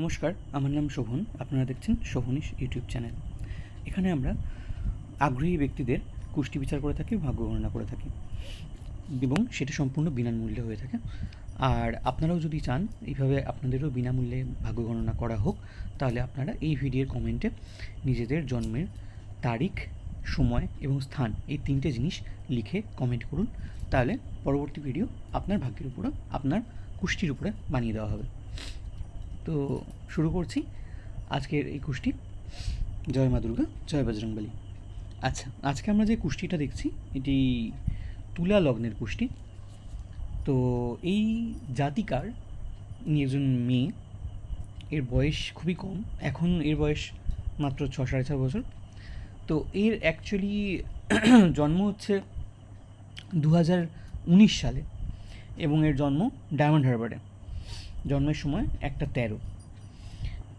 নমস্কার, আমার নাম শোভন, আপনারা দেখছেন শোভনিশ ইউটিউব চ্যানেল। এখানে আমরা আগ্রহী ব্যক্তিদের কুষ্টি বিচার করে থাকি, ভাগ্য গণনা করে থাকি এবং সেটা সম্পূর্ণ বিনামূল্যে হয়ে থাকে। আর আপনারাও যদি চান, এইভাবে আপনাদেরও বিনামূল্যে ভাগ্য গণনা করা হোক, তাহলে আপনারা এই ভিডিওর কমেন্টে নিজেদের জন্মের তারিখ, সময় এবং স্থান, এই তিনটে জিনিস লিখে কমেন্ট করুন। তাহলে পরবর্তী ভিডিও আপনার ভাগ্যের উপরে আপনার কুষ্টির উপরে বানিয়ে দেওয়া হবে। তো শুরু করছি আজকের এই কুষ্টি। জয় মা দুর্গা জয় বজরংবলী। আচ্ছা আজকে আমরা যে কুষ্টিটা দেখছি এটি তুলা লগ্নের কুষ্টি। তো এই জাতিকার একজন মেয়ে এর বয়স খুবই কম এখন এর বয়স মাত্র ছ সাড়ে চার বছর। তো এর অ্যাকচুয়ালি জন্ম হচ্ছে দু হাজার উনিশ সালে এবং এর জন্ম ডায়মন্ড হারবারে। জন্মের সময় একটা তেরো।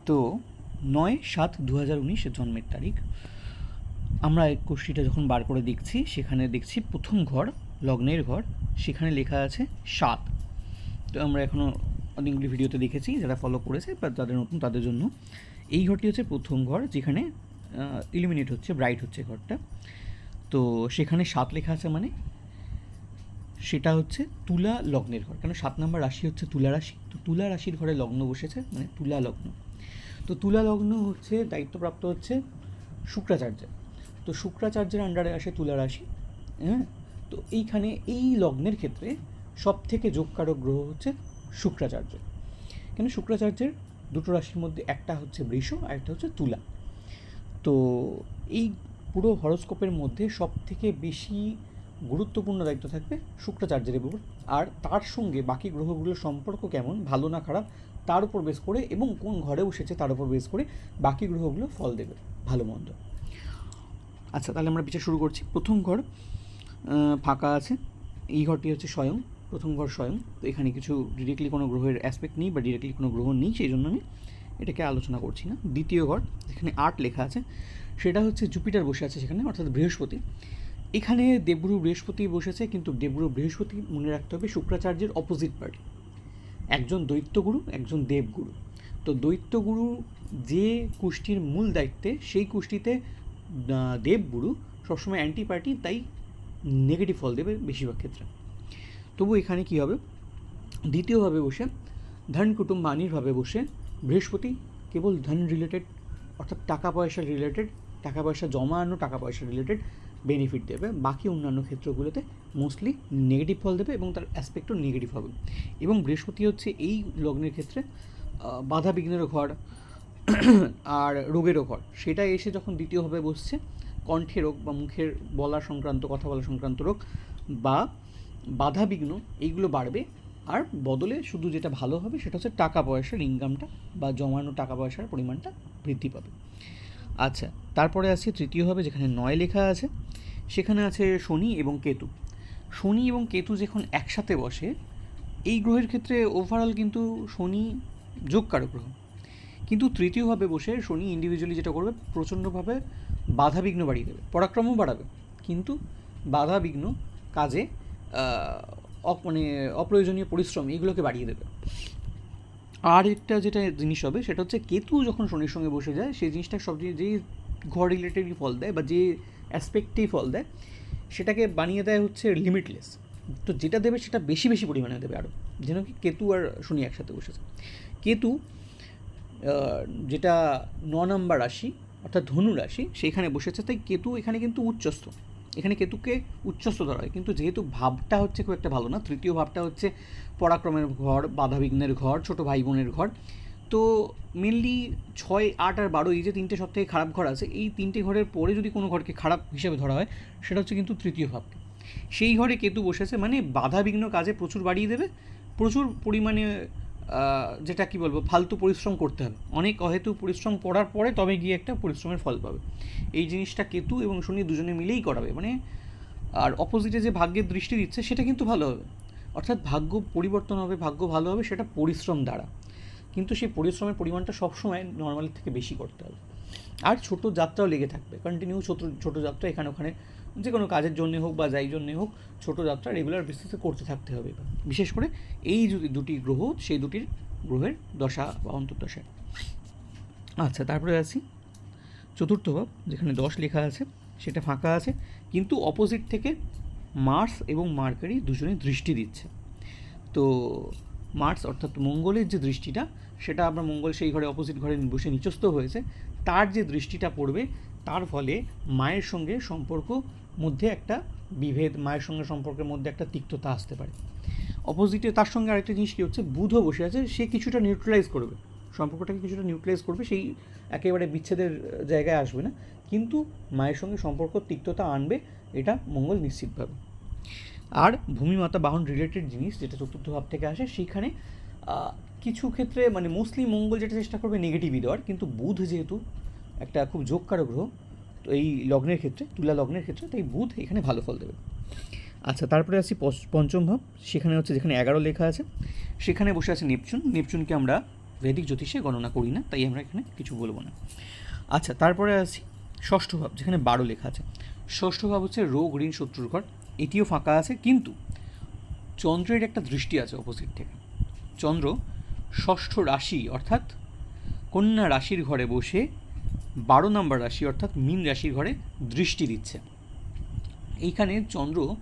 তো নয় সাত দু হাজার উনিশ জন্মের তারিখ। আমরা এই কোষ্ঠীটা যখন বার করে দেখছি, সেখানে দেখছি প্রথম ঘর, লগ্নের ঘর, সেখানে লেখা আছে সাত। তো আমরা এখনও অনেকগুলি ভিডিওতে দেখেছি, যারা ফলো করেছে বা যাদের নতুন তাদের জন্য। এই ঘরটি হচ্ছে প্রথম ঘর, যেখানে ইলিমিনেট হচ্ছে ব্রাইট হচ্ছে ঘরটা। তো সেখানে সাত লেখা আছে মানে সেটা হচ্ছে তুলা লগ্নের ঘর। কারণ সাত নম্বর রাশি হচ্ছে তুলা রাশি। তো তুলা রাশির ঘরে লগ্ন বসেছে মানে তুলা লগ্ন। তো তুলা লগ্ন হচ্ছে, দায়িত্বপ্রাপ্ত হচ্ছে শুক্রাচার্য। তো শুক্রাচার্যের আন্ডারে আসে তুলা রাশি হ্যাঁ? তো এইখানে এই লগ্নের ক্ষেত্রে সব থেকে যোগকারক গ্রহ হচ্ছে শুক্রাচার্য। কেন? শুক্রাচার্যের দুটো রাশির মধ্যে একটা হচ্ছে বৃষ, আর একটা হচ্ছে তুলা। তো এই পুরো হরস্কোপের মধ্যে সব থেকে বেশি গুরুত্বপূর্ণ দায়িত্ব থাকবে শুক্রাচার্যের উপর। আর তার সঙ্গে বাকি গ্রহগুলোর সম্পর্ক কেমন, ভালো না খারাপ, তার উপর বেস করে এবং কোন ঘরে বসেছে তার উপর বেস করে বাকি গ্রহগুলো ফল দেবে, ভালো মন্দ। আচ্ছা তাহলে আমরা বিচার শুরু করছি। প্রথম ঘর ফাঁকা আছে। এই ঘরটি হচ্ছে স্বয়ং, প্রথম ঘর স্বয়ং। তো এখানে কিছু ডিরেক্টলি কোনো গ্রহের অ্যাসপেক্ট নেই বা ডিরেক্টলি কোনো গ্রহ নেই, সেই জন্য আমি এটাকে আলোচনা করছি না। দ্বিতীয় ঘর, যেখানে আট লেখা আছে, সেটা হচ্ছে জুপিটার বসে আছে সেখানে, অর্থাৎ বৃহস্পতি। এখানে দেবগুরু বৃহস্পতি বসেছে, কিন্তু দেবগুরু বৃহস্পতি মনে রাখতে হবে শুক্রাচার্যের অপোজিট পার্টি একজন দৈত্যগুরু, একজন দেবগুরু। তো দৈত্যগুরু যে কুষ্টির মূল দায়িত্বে, সেই কুষ্টিতে দেবগুরু সবসময় অ্যান্টি পার্টি তাই নেগেটিভ ফল দেবে বেশিরভাগ ক্ষেত্রে। তবু এখানে কী হবে? দ্বিতীয়ভাবে বসে, ধন কুটুম্ব আনিরভাবে বসে, বৃহস্পতি কেবল ধন রিলেটেড অর্থাৎ টাকা পয়সা রিলেটেড টাকা পয়সা জমানো টাকা পয়সা রিলেটেড বেনিফিট দেবে। বাকি অন্যান্য ক্ষেত্রগুলোতে মোস্টলি নেগেটিভ ফল দেবে এবং তার অ্যাসপেক্টও নেগেটিভ হবে। এবং বৃহস্পতি হচ্ছে এই লগ্নের ক্ষেত্রে বাধা বিঘ্নেরও ঘর আর রোগেরও ঘর। সেটা এসে যখন দ্বিতীয়ভাবে বসছে, কণ্ঠে রোগ বা মুখের বলা সংক্রান্ত, কথা বলা সংক্রান্ত রোগ বা বাধা বিঘ্ন, এইগুলো বাড়বে। আর বদলে শুধু যেটা ভালো হবে, সেটা হচ্ছে টাকা পয়সার ইনকামটা বা জমানো টাকা পয়সার পরিমাণটা বৃদ্ধি পাবে। আচ্ছা তারপরে আছে তৃতীয়ভাবে যেখানে নয় লেখা আছে, সেখানে আছে শনি এবং কেতু। শনি এবং কেতু যখন একসাথে বসে, এই গ্রহের ক্ষেত্রে ওভারঅল কিন্তু শনি যোগকারক গ্রহ। কিন্তু তৃতীয়ভাবে বসে শনি ইন্ডিভিজুয়ালি যেটা করবে প্রচণ্ডভাবে বাধা বিঘ্ন বাড়িয়ে দেবে, পরাক্রমও বাড়াবে। কিন্তু বাধাবিঘ্ন কাজে মানে অপ্রয়োজনীয় পরিশ্রম এইগুলোকে বাড়িয়ে দেবে। আর একটা যেটা জিনিস হবে, সেটা হচ্ছে কেতু যখন শনির সঙ্গে বসে যায়, সেই জিনিসটা সব যেই ঘর রিলেটেডই ফল দেয় বা যে অ্যাসপেক্টেই ফল দেয়, সেটাকে বানিয়ে দেয় হচ্ছে লিমিটলেস তো যেটা দেবে সেটা বেশি বেশি পরিমাণে দেবে আরও যেন কি কেতু আর শনি একসাথে বসেছে কেতু যেটা ন নম্বর রাশি, অর্থাৎ ধনু রাশি সেইখানে বসেছে, তাই কেতু এখানে কিন্তু উচ্চস্থ। এখানে কেতুকে উচ্চস্থ ধরা হয়। কিন্তু যেহেতু ভাবটা হচ্ছে খুব একটা ভালো না, তৃতীয় ভাবটা হচ্ছে পরাক্রমের ঘর, বাধাবিঘ্নের ঘর, ছোট ভাই বোনের ঘর। তো মেনলি ছয়, আট আর বারো এই যে তিনটে সব থেকে খারাপ ঘর আছে, এই তিনটে ঘরের পরে যদি কোনো ঘরকে খারাপ হিসেবে ধরা হয়, সেটা হচ্ছে কিন্তু তৃতীয় ভাবকে। সেই ঘরে কেতু বসেছে মানে বাধাবিঘ্ন কাজে প্রচুর বাড়িয়ে দেবে, প্রচুর পরিমাণে যেটা কি বলব, ফালতু পরিশ্রম করতে হবে। অনেক অহেতু পরিশ্রম করার পরে তবে গিয়ে একটা পরিশ্রমের ফল পাবে। এই জিনিসটা কেতু এবং শনি দুজনে মিলেই করাবে। মানে আর অপোজিটে যে ভাগ্যের দৃষ্টি দিচ্ছে, সেটা কিন্তু ভালো হবে। অর্থাৎ ভাগ্য পরিবর্তন হবে, ভাগ্য ভালো হবে, সেটা পরিশ্রম দ্বারা। কিন্তু সেই পরিশ্রমের পরিমাণটা সবসময় নর্মালের থেকে বেশি করতে হবে। আর ছোট যাত্রাও লেগে থাকবে। কন্টিনিউ ছোট ছোট যাত্রা এখানে ওখানে যে কোনো কাজের জন্যে হোক বা যাই জন্যে হোক ছোট যাত্রা রেগুলার বেসিসে করতে থাকতে হবে বিশেষ করে এই যদি দুটি গ্রহ, সেই দুটির গ্রহের দশা বা অন্তর্দশায় আচ্ছা তারপরে আছি চতুর্থ ভাব, যেখানে দশ লেখা আছে, সেটা ফাঁকা আছে, কিন্তু অপোজিট থেকে মার্স এবং মার্কারি দুজনে দৃষ্টি দিচ্ছে। তো মার্স অর্থাৎ মঙ্গলের যে দৃষ্টিটা সেটা আমরা মঙ্গল সেই ঘরে অপোজিট ঘরে বসে নিচস্থ হয়েছে। তার যে দৃষ্টিটা পড়বে তার ফলে মায়ের সঙ্গে সম্পর্ক মধ্যে একটা বিভেদ মায়ের সঙ্গে সম্পর্কের মধ্যে একটা তিক্ততা আসতে পারে। অপোজিটে তার সঙ্গে আরেকটা জিনিস কী হচ্ছে বুধও বসে আছে সে কিছুটা নিউট্রালাইজ করবে। সম্পর্কটাকে কিছুটা নিউট্রালাইজ করবে সেই একেবারে বিচ্ছেদের জায়গায় আসবে না। কিন্তু মায়ের সঙ্গে সম্পর্ক তিক্ততা আনবে এটা মঙ্গল নিশ্চিতভাবে। আর ভূমিমাতা বাহন রিলেটেড জিনিস যেটা চতুর্থ ভাব থেকে আসে সেইখানে আহ, কিছু ক্ষেত্রে মানে মোস্টলি মঙ্গল যেটা চেষ্টা করবে নেগেটিভই দেওয়ার, কিন্তু বুধ যেহেতু একটা খুব যোগকারক গ্রহ, তো এই লগ্নের ক্ষেত্রে, তুলা লগ্নের ক্ষেত্রে, তাই বুধ এখানে ভালো ফল দেবে। আচ্ছা তারপরে পস- পঞ্চম ভাব, সেখানে হচ্ছে যেখানে এগারো লেখা আছে, সেখানে বসে আছে নেপচুন। নেপচুনকে আমরা বৈদিক জ্যোতিষে গণনা করি না, তাই আমরা এখানে কিছু বলব না। আচ্ছা তারপরে আসি ষষ্ঠ ভাব, যেখানে বারো লেখা আছে। ষষ্ঠ ভাব হচ্ছে রোগ, ঋণ, শত্রুর ঘর এটিও ফাঁকা আছে, কিন্তু চন্দ্রের একটা দৃষ্টি আছে অপোজিট থেকে। চন্দ্র ষষ্ঠ রাশি, অর্থাৎ কন্যা রাশির ঘরে বসে বারো নম্বর রাশি, অর্থাৎ মীন রাশির ঘরে দৃষ্টি দিচ্ছে। এইখানে চন্দ্র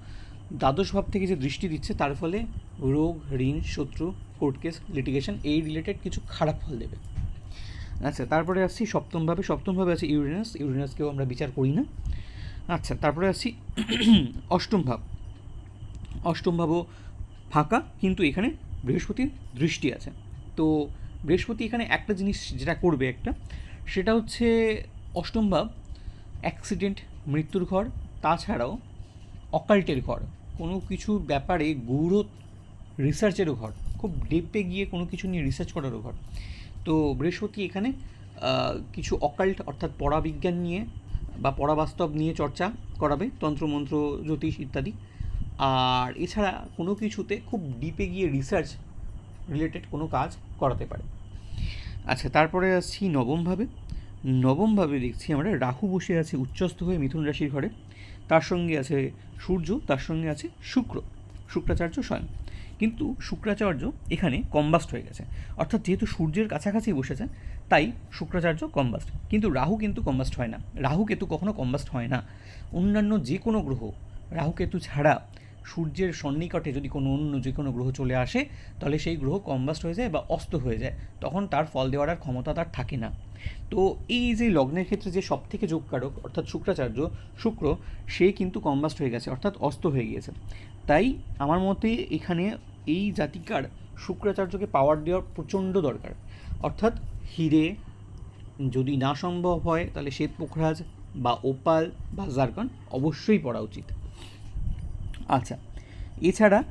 দ্বাদশ ভাব থেকে যে দৃষ্টি দিচ্ছে, তার ফলে রোগ, ঋণ, শত্রু কোর্ট কেস লিটিগেশন এই রিলেটেড কিছু খারাপ ফল দেবে। আচ্ছা তারপরে আসছি সপ্তমভাবে সপ্তমভাবে আছে ইউরেনাস ইউরেনাসকেও আমরা বিচার করি না। আচ্ছা তারপরে আসছি অষ্টম ভাব। অষ্টম ভাবও ফাঁকা, কিন্তু এখানে বৃহস্পতির দৃষ্টি আছে। তো বৃহস্পতি এখানে একটা জিনিস যেটা করবে একটা, সেটা হচ্ছে অষ্টম ভাব অ্যাক্সিডেন্ট মৃত্যুর ঘর, তাছাড়াও অকাল্টের ঘর। কোনো কিছু ব্যাপারে গৌর রিসার্চেরও ঘর, খুব ডেপে গিয়ে কোনো কিছু নিয়ে রিসার্চ করারও ঘর। তো বৃহস্পতি এখানে কিছু অকাল্ট অর্থাৎ পরাবিজ্ঞান নিয়ে বা পরাবাস্তব নিয়ে চর্চা করাবে, তন্ত্রমন্ত্র, জ্যোতিষ ইত্যাদি। আর এছাড়া কোনো কিছুতে খুব ডিপে গিয়ে রিসার্চ রিলেটেড কোনো কাজ করাতে পারে। আচ্ছা তারপরে আসছি নবমভাবে নবমভাবে দেখছি আমরা রাহু বসে আছে উচ্চস্থ হয়ে মিথুন রাশির ঘরে। তার সঙ্গে আছে সূর্য, তার সঙ্গে আছে শুক্র, শুক্রাচার্য স্বয়ং। কিন্তু শুক্রাচার্য এখানে কম্বাস্ট হয়ে গেছে। অর্থাৎ যেহেতু সূর্যের কাছাকাছি বসেছে, তাই শুক্রাচার্য কম্বাস্ট কিন্তু রাহু কিন্তু কম্বাস্ট হয় না। রাহু কেতু কখনো কম্বাস্ট হয় না। অন্যান্য যে কোনো গ্রহ রাহু কেতু ছাড়া সূর্যের সন্নিকটে যদি কোনো অন্য যে কোনো গ্রহ চলে আসে, তাহলে সেই গ্রহ কম্বাস্ট হয়ে যায় বা অস্ত হয়ে যায়। তখন তার ফল দেওয়ার আর ক্ষমতা তার থাকে না। তো এই যে লগ্নের ক্ষেত্রে যে সব থেকে যোগকারক অর্থাৎ শুক্রাচার্য শুক্র, সে কিন্তু কম্বাস্ট হয়ে গেছে, অর্থাৎ অস্ত হয়ে গিয়েছে। তাই আমার মতে এখানে এই জাতিকার শুক্রাচার্যকে পাওয়ার দেওয়ার প্রচণ্ড দরকার। অর্থাৎ হিরে যদি না সম্ভব হয়, তাহলে শ্বেত পোখরাজ বা ওপাল বা জারকন অবশ্যই পড়া উচিত। আচ্ছা এছাড়া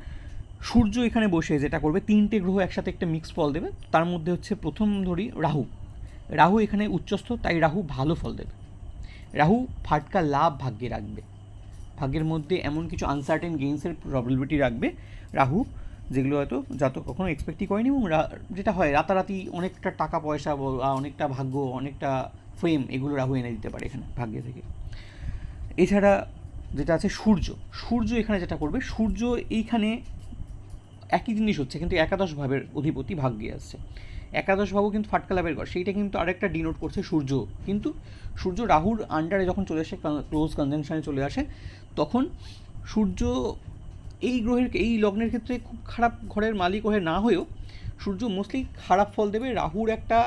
সূর্য এখানে বসে যেটা করবে, তিনটে গ্রহ একসাথে একটা মিক্স ফল দেবে, তার মধ্যে হচ্ছে প্রথম ধরি রাহু। রাহু এখানে উচ্চস্থ, তাই রাহু ভালো ফল দেবে। রাহু ফাটকা লাভ ভাগ্যে রাখবে। ভাগ্যের মধ্যে এমন কিছু আনসার্টেন গেইনসের প্রবলিবিলিটি রাখবে, রাহু, যেগুলো হয়তো যত কখনো এক্সপেক্টই করেনি এবং যেটা হয়, রাতারাতি অনেকটা টাকা পয়সা বা অনেকটা ভাগ্য, অনেকটা ফেম এগুলো রাহু এনে দিতে পারে এখানে ভাগ্যে থেকে। এছাড়া যেটা আছে সূর্য। সূর্য এখানে যেটা করবে, সূর্য এইখানে একই জিনিস হচ্ছে, কিন্তু একাদশ ভাবের অধিপতি ভাগ্যে আসছে। একাদশ ভাবও কিন্তু ফাটকা লাভের ঘর, সেইটা কিন্তু আরেকটা ডিনোট করছে সূর্য। কিন্তু সূর্য রাহুর আন্ডারে যখন চলে আসে ক্লোজ কনজাংশনে চলে আসে, তখন সূর্য এই গ্রহের, এই লগ্নের ক্ষেত্রে খুব খারাপ ঘরের মালিক হয়ে না হয়েও সূর্য মোস্টলি খারাপ ফল দেবে, রাহুর একটা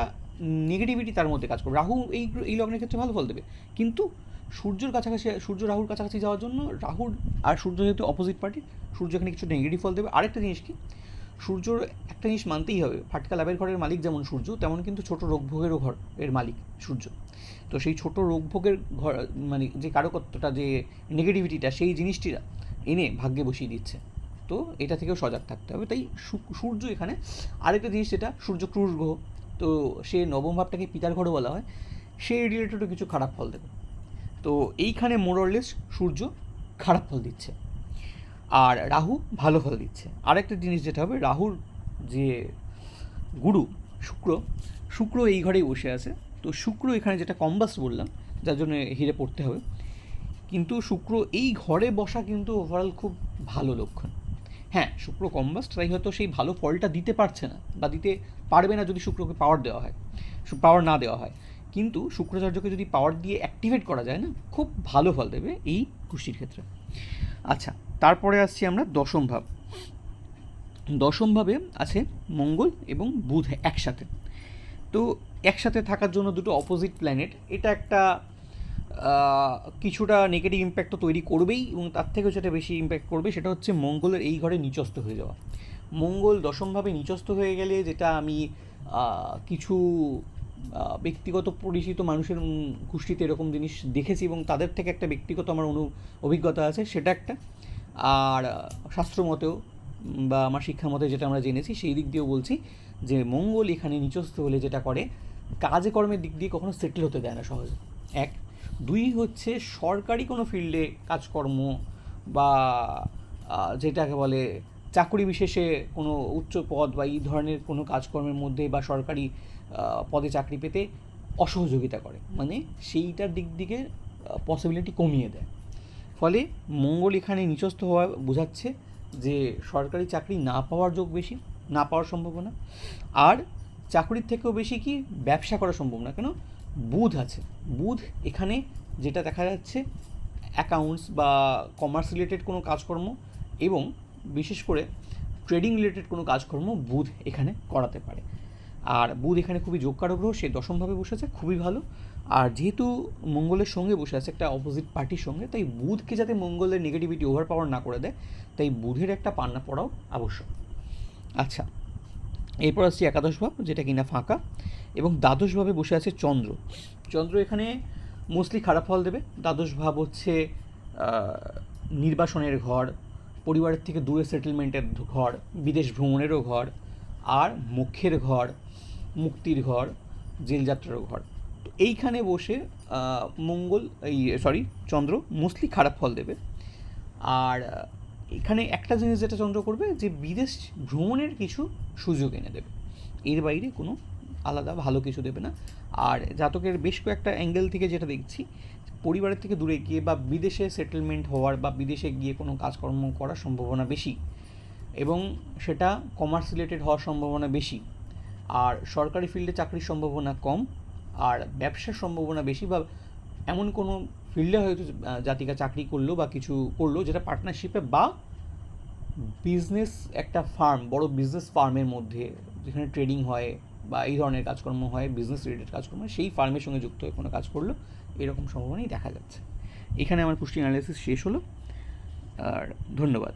নেগেটিভিটি তার মধ্যে কাজ করবে। রাহু এই এই লগ্নের ক্ষেত্রে ভালো ফল দেবে। কিন্তু সূর্যর কাছাকাছি, সূর্য রাহুর কাছাকাছি যাওয়ার জন্য রাহুর আর সূর্য যেহেতু অপোজিট পার্টি সূর্য এখানে কিছু নেগেটিভ ফল দেবে। আরেকটা জিনিস কি? সূর্যর একটা জিনিস মানতেই হবে। ফাটকা লাভের ঘরের মালিক যেমন সূর্য, তেমন কিন্তু ছোট রোগভোগেরও ঘর এর মালিক সূর্য। তো সেই ছোট রোগভোগের ঘর মানে যে কারকত্বটা, যে নেগেটিভিটিটা সেই জিনিসটিরা এনে ভাগ্যে বসিয়ে দিচ্ছে। তো এটা থেকেও সজাগ থাকতে হবে। তাই সূর্য এখানে আরেকটা জিনিস যেটা, সূর্য ক্রুশ গ্রহ। তো সে নবম ভাবটাকে পিতার ঘরও বলা হয়। সেই রিলেটেডও কিছু খারাপ ফল দেবে। তো এইখানে মোরলেস সূর্য খারাপ ফল দিচ্ছে। আর রাহু ভালো ফল দিচ্ছে। আরেকটা জিনিস যেটা হবে, রাহুর যে গুরু, শুক্র শুক্র এই ঘরেই বসে আছে। তো শুক্র এখানে যেটা কম্বাস্ট বললাম, যার জন্য হিরে পড়তে হবে। কিন্তু শুক্র এই ঘরে বসা কিন্তু ওভারঅল খুব ভালো লক্ষণ। হ্যাঁ শুক্র কম্বাস্ট তাই হয়তো সেই ভালো ফলটা দিতে পারছে না, বা দিতে পারবে না যদি শুক্রকে পাওয়ার দেওয়া হয় পাওয়ার না দেওয়া হয়। কিন্তু শুক্রাচার্যকে যদি পাওয়ার দিয়ে অ্যাক্টিভেট করা যায় না, খুব ভালো ফল দেবে এই কুষ্টির ক্ষেত্রে। আচ্ছা তারপরে আসছি আমরা দশম ভাব। দশম ভাবে আছে মঙ্গল এবং বুধ একসাথে। তো একসাথে থাকার জন্য দুটো অপোজিট প্ল্যানেট এটা একটা কিছুটা নেগেটিভ ইম্প্যাক্ট তো তৈরি করবেই এবং তার থেকেও যেটা বেশি ইম্প্যাক্ট করবে সেটা হচ্ছে মঙ্গলের এই ঘরে নিচস্থ হয়ে যাওয়া। মঙ্গল দশমভাবে নিচস্থ হয়ে গেলে যেটা আমি কিছু ব্যক্তিগত পরিচিত মানুষের গোষ্ঠীতে এরকম জিনিস দেখেছি এবং তাদের থেকে একটা ব্যক্তিগত আমার অনু অভিজ্ঞতা আছে, সেটা একটা। আর শাস্ত্র মতেও বা আমার শিক্ষা মতে যেটা আমরা জেনেছি, সেই দিক দিয়েও বলছি যে মঙ্গল এখানে নিচস্থ হলে যেটা করে, কাজে কর্মের দিক দিয়ে কখনো সেটেল হতে দেয় না সহজে। এক। দুই হচ্ছে সরকারি কোনো ফিল্ডে কাজকর্ম বা যেটাকে বলে চাকরি বিশেষে কোনো উচ্চ পদ বা এই ধরনের কোনো কাজকর্মের মধ্যে বা সরকারি পদে চাকরি পেতে অসহযোগিতা করে। মানে সেইটার দিক দিকে পসিবিলিটি কমিয়ে দেয়। ফলে মঙ্গল এখানে নিচস্থ হওয়া বোঝাচ্ছে যে সরকারি চাকরি না পাওয়ার যোগ বেশি, না পাওয়ার সম্ভাবনা। আর চাকরির থেকেও বেশি কি ব্যবসা করা সম্ভব না। কেন? বুধ আছে। বুধ এখানে যেটা দেখা যাচ্ছে অ্যাকাউন্টস বা কমার্স রিলেটেড কোনো কাজকর্ম এবং বিশেষ করে ট্রেডিং রিলেটেড কোনো কাজকর্ম বুধ এখানে করাতে পারে। আর বুধ এখানে খুবই যোগকারক গ্রহ সে দশমভাবে বসে আছে খুবই ভালো। আর যেহেতু মঙ্গলের সঙ্গে বসে আছে, একটা অপোজিট পার্টির সঙ্গে, তাই বুধকে যাতে মঙ্গলের নেগেটিভিটি ওভার পাওয়ার না করে দেয়, তাই বুধের একটা পান্না পড়াও আবশ্যক। আচ্ছা এরপর আসছি একাদশ ভাব, যেটা কিনা ফাঁকা। এবং দ্বাদশভাবে বসে আছে চন্দ্র। চন্দ্র এখানে মোস্টলি খারাপ ফল দেবে। দ্বাদশ ভাব হচ্ছে নির্বাসনের ঘর পরিবারের থেকে দূরে সেটেলমেন্টের ঘর, বিদেশ ভ্রমণেরও ঘর, আর মুখের ঘর, মুক্তির ঘর, জেলযাত্রারও ঘর। তো এইখানে বসে মঙ্গল, এই সরি চন্দ্র মোস্টলি খারাপ ফল দেবে। আর এখানে একটা জিনিস যেটা চন্দ্র করবে, যে বিদেশ ভ্রমণের কিছু সুযোগ এনে দেবে। এর বাইরে কোনো আলাদা ভালো কিছু দেবে না। আর জাতকের বেশ কয়েকটা অ্যাঙ্গেল থেকে যেটা দেখছি পরিবারের থেকে দূরে গিয়ে বা বিদেশে সেটেলমেন্ট হওয়ার বা বিদেশে গিয়ে কোনো কাজকর্ম করার সম্ভাবনা বেশি এবং সেটা কমার্স রিলেটেড হওয়ার সম্ভাবনা বেশি। আর সরকারি ফিল্ডে চাকরির সম্ভাবনা কম, আর ব্যবসার সম্ভাবনা বেশি বা এমন কোনো ফিল্ডে হয়তো জাতিকা চাকরি করল বা কিছু করল যেটা পার্টনারশিপে বা বিজনেস একটা ফার্ম বড় বিজনেস ফার্মের মধ্যে যেখানে ট্রেডিং হয় বা এই ধরনের কাজকর্ম হয় বিজনেস রিলেটেড কাজকর্ম সেই ফার্মের সঙ্গে যুক্ত হয়ে কোনো কাজ করল, এরকম সম্ভাবনাই দেখা যাচ্ছে। এখানে আমার পুষ্টি অ্যানালিসিস শেষ হলো। আর ধন্যবাদ।